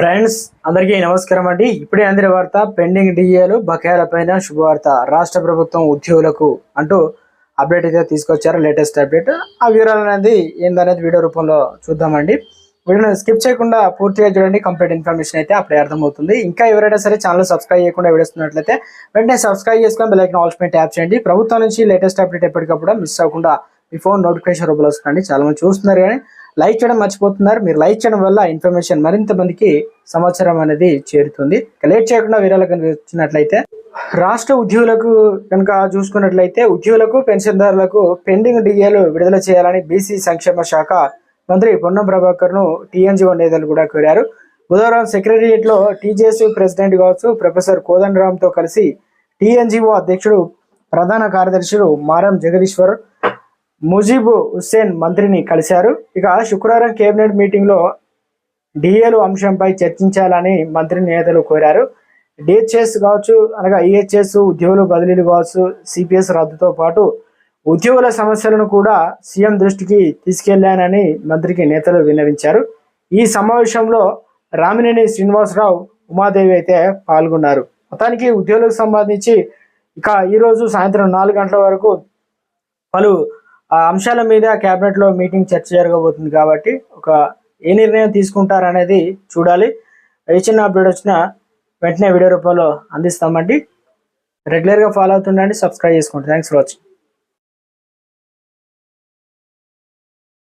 Friends అందరికీ నమస్కారం అండి. ఇప్పుడే అందిన వార్త పెండింగ్ డిఏలు బకాయిలపైన శుభవార్త. రాష్ట్ర ప్రభుత్వం ఉద్యోగులకు అంటూ అప్డేట్ అయితే తీసుకొచ్చారు. Latest update. ఆ వివరాలు అనేది ఏందనేది వీడియో రూపంలో చూద్దామండి. వీడియోని స్కిప్ చేయకుండా పూర్తిగా చూడండి. కంప్లీట్ ఇన్ఫర్మేషన్ అయితే అప్పుడే అర్థమవుతుంది. ఇంకా ఎవరైనా సరే ఛానల్ సబ్స్క్రైబ్ చేయకుండా వీడియోస్తున్నట్లయితే వెంటనే సబ్స్క్రైబ్ చేసుకొని బెల్ ఐకన్ యాప్ ట్యాప్ చేయండి. ప్రభుత్వం నుంచి లేటెస్ట్ అప్డేట్ ఎప్పటికప్పుడు మిస్ అవ్వకుండా మీ ఫోన్ నోటిఫికేషన్ రూపంలో వస్తుందండి. చాలా మంది చూస్తున్నారు కానీ లైక్ చేయడం మర్చిపోతున్నారు. మీరు లైక్ చేయడం వల్ల ఇన్ఫర్మేషన్ మరింత మందికి సమాచారం అనేది చేరుతుంది. లేట్ చేయకుండా వీరాలు కనుక వచ్చినట్లయితే రాష్ట్ర ఉద్యోగులకు కనుక చూసుకున్నట్లయితే ఉద్యోగులకు పెన్షన్దారులకు పెండింగ్ డిఏలు విడుదల చేయాలని బీసీ సంక్షేమ శాఖ మంత్రి పొన్నం ప్రభాకర్ను టీఎన్జీఓ నేతలు కూడా కోరారు. బుధవారం సెక్రటరియట్లో టీజేఎస్ ప్రెసిడెంట్ కావచ్చు ప్రొఫెసర్ కోదండరామ్తో కలిసి టీఎన్జీఓ అధ్యక్షుడు ప్రధాన కార్యదర్శులు మారం జగదీశ్వర్ ముజీబ్ హుస్సేన్ మంత్రిని కలిశారు. ఇక శుక్రవారం కేబినెట్ మీటింగ్లో డిఏలు అంశంపై చర్చించాలని మంత్రి నేతలు కోరారు. డిహెచ్ఎస్ కావచ్చు అనగా ఈహెచ్ఎస్ ఉద్యోగుల బదిలీలు కావచ్చు సిపిఎస్ రద్దుతో పాటు ఉద్యోగుల సమస్యలను కూడా సీఎం దృష్టికి తీసుకెళ్ళానని మంత్రికి నేతలు విన్నవించారు. ఈ సమావేశంలో రామినేని శ్రీనివాసరావు ఉమాదేవి అయితే పాల్గొన్నారు. మొత్తానికి ఉద్యోగులకు సంబంధించి ఇక ఈరోజు సాయంత్రం నాలుగు గంటల వరకు పలు ఆ, అంశాల మీద కేబినెట్లో మీటింగ్ చర్చ జరగబోతుంది కాబట్టి ఒక ఏ నిర్ణయం తీసుకుంటారనేది చూడాలి. ఏ చిన్న అప్డేట్ వచ్చినా వెంటనే వీడియో రూపంలో అందిస్తామండి. రెగ్యులర్గా ఫాలో అవుతుండండి సబ్స్క్రైబ్ చేసుకోండి. Thanks for watching